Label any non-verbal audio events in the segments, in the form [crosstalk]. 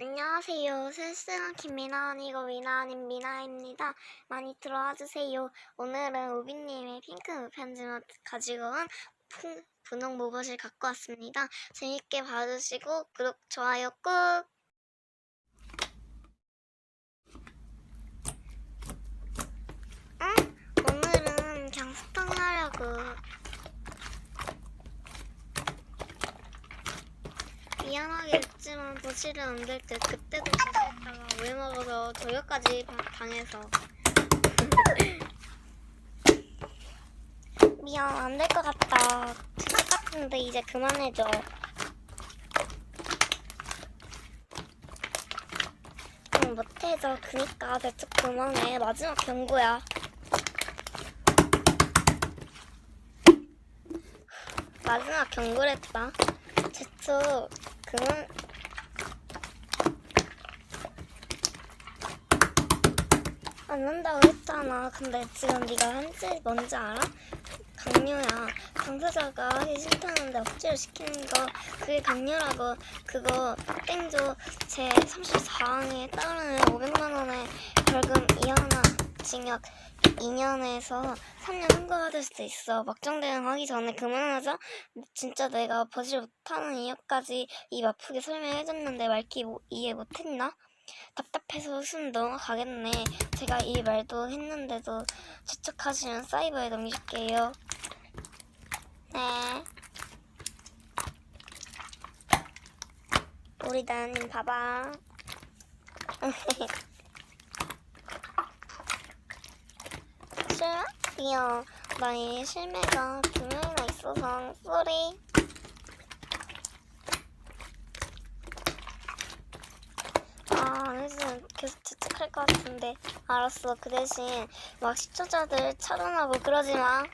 안녕하세요. 실시간 김미나 아니고 미나 아닌 미나입니다. 많이 들어와 주세요. 오늘은 우비님의 핑크 편지만 가지고 온 분- 분홍 로봇을 갖고 왔습니다. 재밌게 봐주시고 구독, 좋아요 꾹! 응? 오늘은 그냥 스턴하려고 미안하게 했지만 도시를 만들 때 그때도 도시했다가 왜 먹어서 저녁까지 바- 당해서. [laughs] 미안 안 될 것 같다. 제작 같은데 이제 그만해줘. 응 못해줘. 그니까 대충 그만해. 마지막 경고야. 마지막 경고랬다. 제초 그만 안 한다고 했잖아. 근데 지금 네가 한지 뭔지 알아? 강요야. 당사자가 하기 싫다는데 억지로 시키는 거 그게 강요라고 그거 땡조 제 34항에 따르는 500만 원의 벌금 징역 2년에서 3년 선고받을 수도 있어. 막장 대응하기 전에 그만하자. 진짜 내가 보질 못하는 이유까지 입 아프게 설명해줬는데 말기 뭐- 이해 못했나? 답답해서 숨 넘어가겠네. 제가 이 말도 했는데도 재촉하시면 사이버에 넘길게요. 네. 우리 나님 봐봐. [laughs] 실례요. 나의 실매가 두 명이나 있어서 쏘리. 아, 그래서 계속 재촉할 것 같은데. 알았어. 그 대신 막 시청자들 차단하고 그러지 마.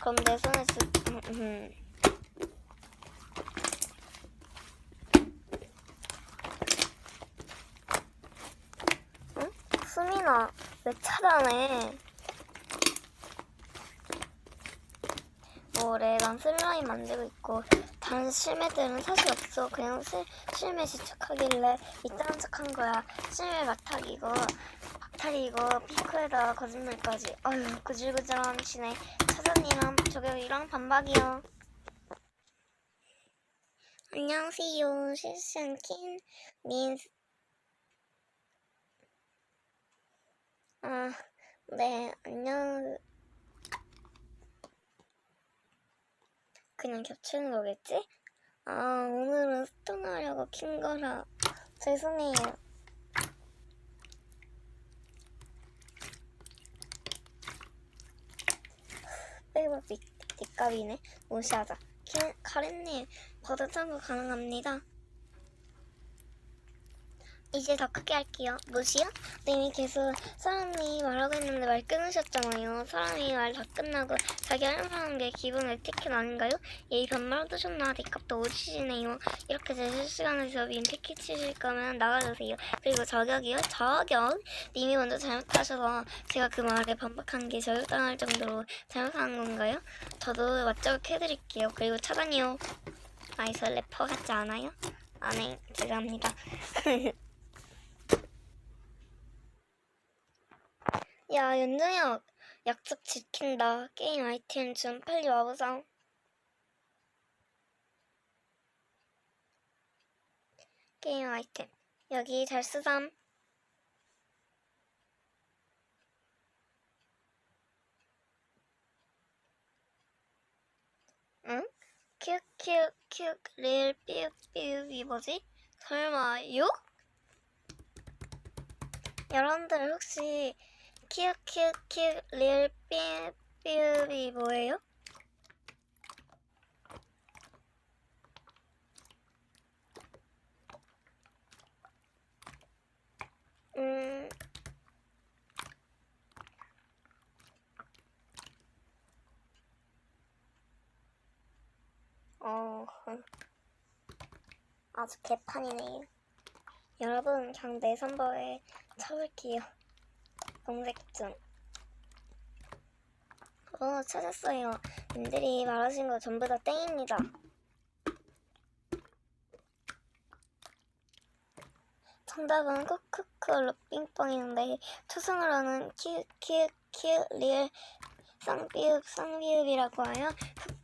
그럼 내 손에 주... [laughs] 응? 수민아, 왜 차단해? 뭐래, 난 슬라임 만들고 있고 다른 실매들은 사실 없어. 그냥 실, 실매 지척하길래 이딴 척한 거야. 실매 막타기고 박탈이고 피크에다가 거짓말까지. 어휴, 구질구질하시네. 차장이랑 저격이랑 반박이요. 안녕하세요. 실시한 킨 민스. 아, 네, 안녕. 그냥 겹치는 거겠지? 아, 오늘은 스톤하려고 킨 거라. 죄송해요. 빼박 뒷값이네. 무시하자. 카렌님, 버드 참고 가능합니다. 이제 더 크게 할게요. 무시요? 네, 이미 계속 사람이 말하고 있는데 말 끊으셨잖아요. 사람이 말 다 끝나고 자기 할 말하는 게 기본 에티켓 아닌가요? 예의 반말 두셨나 뒷값도 오지시네요. 이렇게 제 실시간에서 민 티켓 치실 거면 나가주세요. 그리고 저격이요? 저격? 님이 먼저 잘못하셔서 제가 그 말에 반박한 게 저격당할 정도로 잘못한 건가요? 저도 맞저격 해드릴게요. 그리고 차단이요. 아이서 래퍼 같지 않아요? 아, 네. 죄송합니다. [laughs] 야, 연정혁. 약속 지킨다. 게임 아이템 좀 빨리 와보자. 게임 아이템. 여기 잘 쓰삼. 응? 큐큐큐 리얼 삐삐이 뭐지? 설마 6? 여러분들 혹시 큐큐큐 리얼 삐삐이 뭐예요? 음 어, 아주 개판이네요. 여러분, 그냥 내 선버에 쳐볼게요. 검색 중. 어, 찾았어요. 님들이 말하신 거 전부 다 땡입니다. 정답은 크크크 루빙뽕인데 초성으로는 키키키 리을 쌍비읍 쌍비읍이라고 하여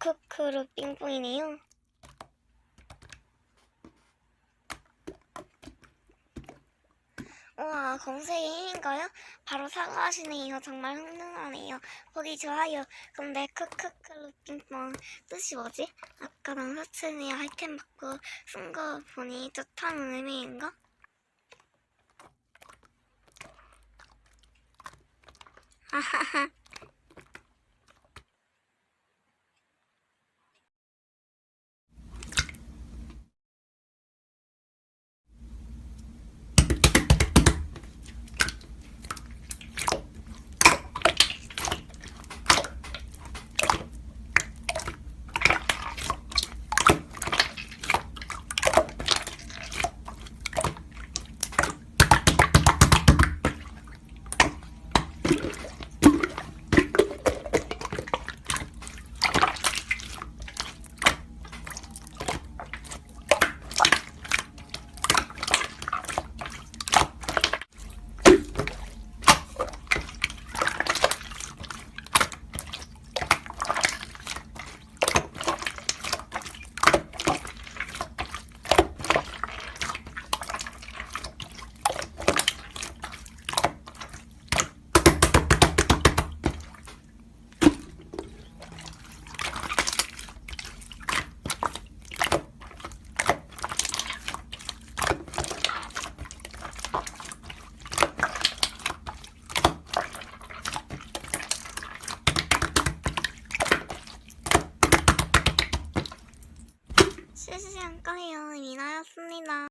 크크크 루빙뽕이네요. 우와 검색의 힘인가요? 바로 사과하시네요. 정말 흥능하네요. 보기 좋아요. 근데 크크크 루빙뽕 뜻이 뭐지? 아까 남사친이 아이템 받고 쓴 거 보니 좋다는 의미인가? 아하하